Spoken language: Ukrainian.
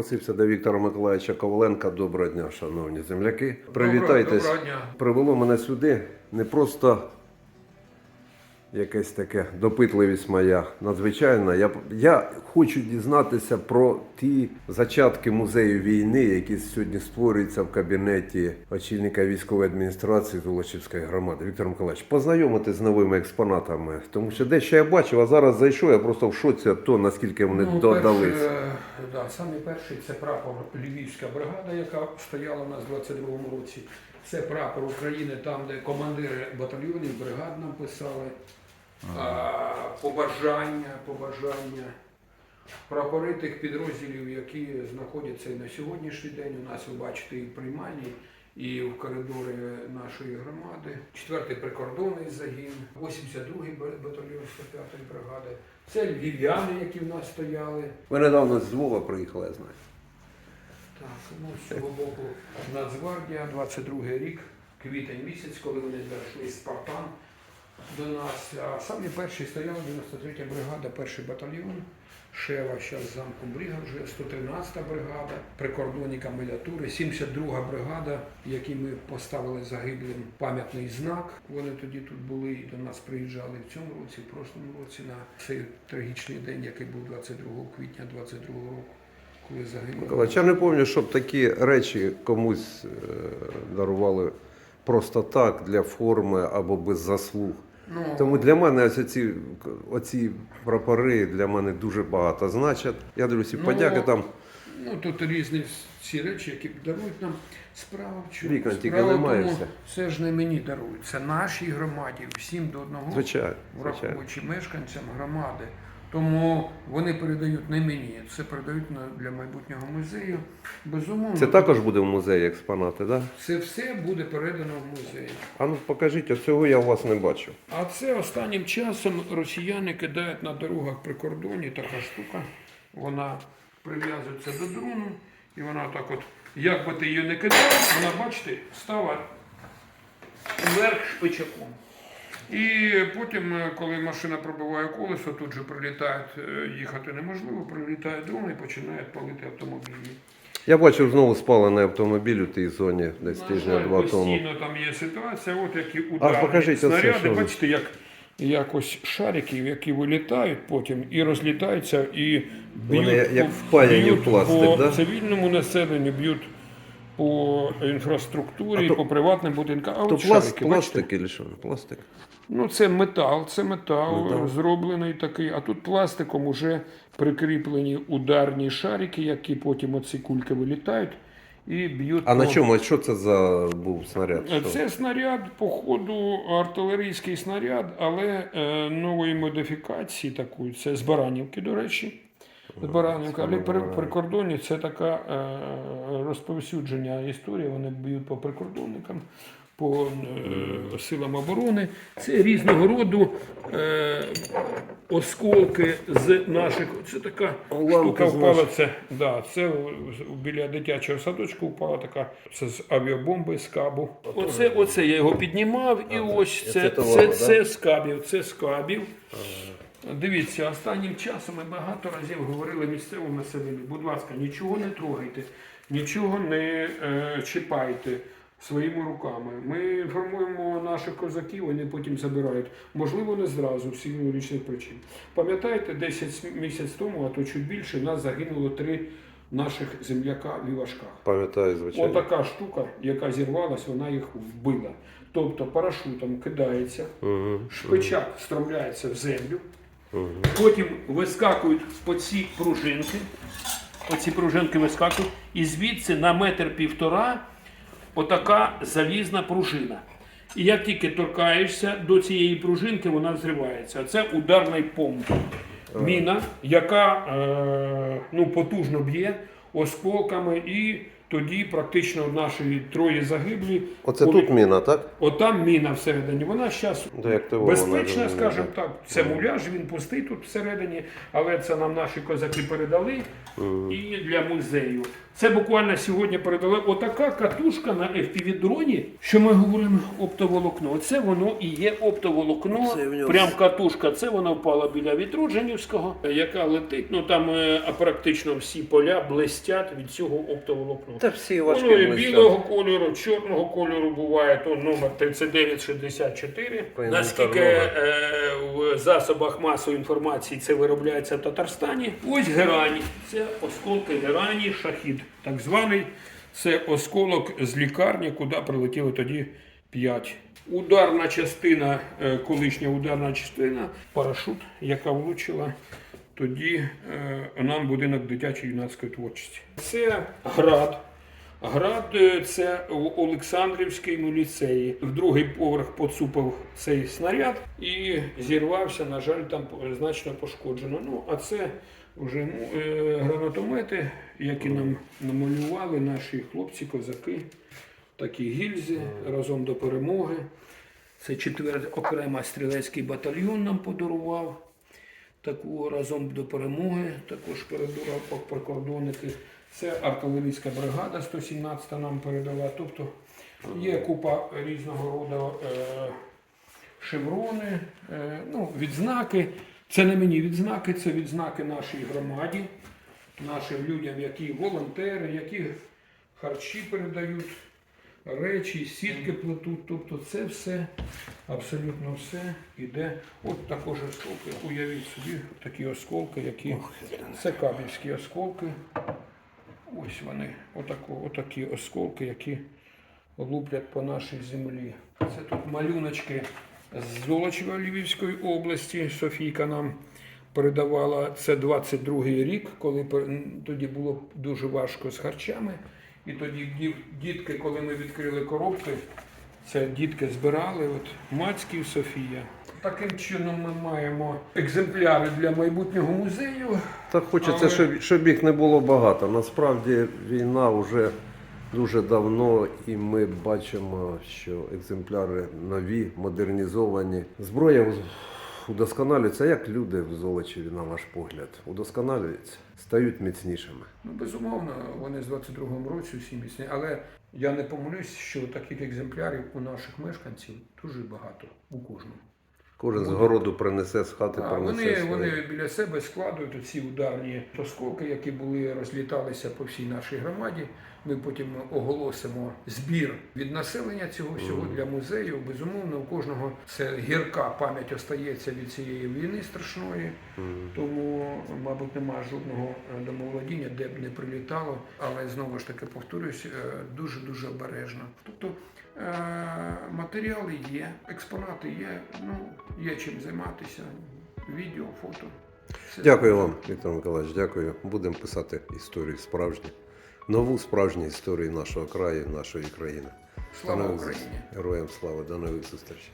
Напросився до Віктора Миколаївича Коваленка. Доброго дня, шановні земляки. Привітайтесь. Доброго дня. Привело мене сюди не просто якась така допитливість моя надзвичайна. Я, я хочу дізнатися про ті зачатки музею війни, які сьогодні створюються в кабінеті очільника військової адміністрації Золочівської громади. Віктор Миколаївич, познайомити з новими експонатами, тому що дещо я бачив, а зараз зайшов, я просто в шоці то, наскільки вони додались. перше, да, саме перший це прапор Львівська бригада, яка стояла у нас в 22-му році. Це прапор України, там, де командири батальйонів, бригад нам писали. А, побажання, побажання. Прапори тих підрозділів, які знаходяться і на сьогоднішній день. У нас ви бачите і в приймальні, і в коридорі нашої громади. Четвертий прикордонний загін, 82-й батальйон 105-ї бригади. Це львів'яни, які в нас стояли. Ви недавно з Львова приїхали, я знаю. Так, ну з цього боку Нацгвардія, 22 рік, квітень місяць, коли вони зайшли Спартан до нас. Самі перші стояла 93 бригада, перший батальйон. Шева, зараз замку Бріга вже 113 бригада, прикордонника Мелятури, 72 бригада, якій ми поставили загиблим пам'ятний знак. Вони тоді тут були і до нас приїжджали в цьому році, в прошлому році на цей трагічний день, який був 22 квітня 22 року, коли загинули. Миколаївич, я не пам'ятаю, щоб такі речі комусь е, дарували просто так, для форми або без заслуг. Ну, Тому для мене ось оці, оці прапори для мене дуже багато значать. Я дивлюся, Ну, подяки там. Ну тут різні ці речі, які дарують нам справа в чому. Вікон, тільки Справа в немає тому, все. Це ж не мені дарують, це нашій громаді, всім до одного, Звичайно, звичайно. враховуючи мешканцям громади. Тому вони передають не мені, це передають для майбутнього музею. Безумовно, Це також буде в музеї експонати, так? Да? це все буде передано в музей. А ну покажіть, ось цього я у вас не бачу. А це останнім часом росіяни кидають на дорогах при кордоні така штука. Вона прив'язується до дрону, і вона так от, як би ти її не кидав, вона, бачите, стала вверх шпичаком. І потім, е, коли машина пробиває колесо, тут же прилітають, е, їхати неможливо, прилітає дрон і починають палити автомобілі. Я бачив знову спалений автомобіль у тій зоні десь тижня-два тому. Постійно там є ситуація, от які ударні покажіть оце, снаряди, що бачите, як якось шариків, які вилітають потім і розлітаються, і б'ють, як по- впаяні в пластик, по да? цивільному населенню, б'ють по інфраструктурі, А то- по приватним будинкам. А То от пласт, шарики, бачите? пластик чи що? Пластик. Ну, це метал, це метал, Метал. зроблений такий, а тут пластиком уже прикріплені ударні шарики, які потім оці кульки вилітають і б'ють. А на по- чому? Що це за був снаряд? Що? Це снаряд, походу, артилерійський снаряд, але е, нової модифікації такої. Це з Баранівки, до речі. Але при, прикордонні це така е, розповсюдження історії. Вони б'ють по прикордонникам, по е, силам оборони. Це різного роду е, осколки з наших. Це така штука впала. Це, да, це біля дитячого садочку впала така. Це з авіабомби з кабу. Оце, оце я його піднімав, і ось це це, це, це, да? з кабів. Це з кабів. Дивіться, останнім часом ми багато разів говорили місцевому населенню, будь ласка, нічого не трогайте, нічого не е, чіпайте своїми руками. Ми інформуємо наших козаків, вони потім забирають. Можливо, не зразу, в силу річних причин. Пам'ятаєте, 10 місяць тому, а то чуть більше, нас загинуло три наших земляка в Івашках. Пам'ятаю, звичайно. Отака штука, яка зірвалась, вона їх вбила. Тобто парашутом кидається, Угу. шпичак встромляється в землю, потім вискакують по ці пружинки, оці пружинки вискакують, і звідси на метр півтора отака залізна пружина. І як тільки торкаєшся до цієї пружинки, вона взривається. Це ударний помп. Міна, яка е, ну, потужно б'є осколками і тоді практично наші троє загиблі. Оце Коли- тут міна, так? Отам міна всередині. Вона зараз безпечна, скажімо так. Це муляж, він пустий тут всередині, але це нам наші козаки передали і для музею. Це буквально сьогодні передали. Отака катушка на FPV-дроні, що ми говоримо оптоволокно. Це воно і є оптоволокно. Це нього Прям катушка, це вона впала біля Вітродженівського, яка летить. Ну там е, практично всі поля блестять від цього оптоволокна. Та всі важкі блистять. білого кольору, чорного кольору буває, то номер 3964. По Наскільки е, в засобах масової інформації це виробляється в Татарстані. Ось герані. Це осколки герані шахід. Так званий. Це осколок з лікарні, куди прилетіли тоді 5. Ударна частина, е, колишня ударна частина, парашут, яка влучила тоді е, нам будинок дитячої юнацької творчості. Це град. Град е, це в Олександрівському ліцеї. В другий поверх поцупив цей снаряд і зірвався. На жаль, там значно пошкоджено. Ну, а це вже ну, е, гранатомети, які нам намалювали наші хлопці, козаки. Такі гільзи разом до перемоги. Це четвертий окрема стрілецький батальйон нам подарував. Таку разом до перемоги також передурав прикордонники. Це артилерійська бригада 117 нам передала. Тобто є купа різного роду е, шеврони, е, ну, відзнаки. Це не мені відзнаки, це відзнаки нашій громаді, нашим людям, які волонтери, які харчі передають, речі, сітки плетуть. Тобто це все, абсолютно все іде. От також осколки. Уявіть собі такі осколки, які це кабельські осколки. Ось вони, отако, отакі осколки, які луплять по нашій землі. Це тут малюночки з Золочева Львівської області. Софійка нам передавала. Це 22-й рік, коли тоді було дуже важко з харчами. І тоді дітки, коли ми відкрили коробки, це дітки збирали. От Мацьків Софія. Таким чином ми маємо екземпляри для майбутнього музею. Так хочеться, Але- щоб, щоб їх не було багато. Насправді війна вже дуже давно, і ми бачимо, що екземпляри нові, модернізовані. Зброя удосконалюється, як люди в Золочеві, на ваш погляд, удосконалюються, стають міцнішими. Ну, безумовно, вони з 22-му році всі міцні, але я не помилюсь, що таких екземплярів у наших мешканців дуже багато у кожному. Кожен з городу принесе з хати, А принесе вони, вони біля себе складують оці ударні осколки, які були розліталися по всій нашій громаді. Ми потім оголосимо збір від населення цього всього для музею. Безумовно, у кожного це гірка пам'ять остається від цієї війни страшної. Тому, мабуть, немає жодного е, домоволодіння, де б не прилітало. Але знову ж таки повторюсь, дуже дуже обережно. Тобто е, матеріали є, експонати є, ну є чим займатися. Відео, фото. Все. Дякую вам, Віктор Миколаївич, дякую. Будемо писати історію справжню, нову справжню історію нашого краю, нашої країни. Слава Україні! Героям слава, до нових зустрічей.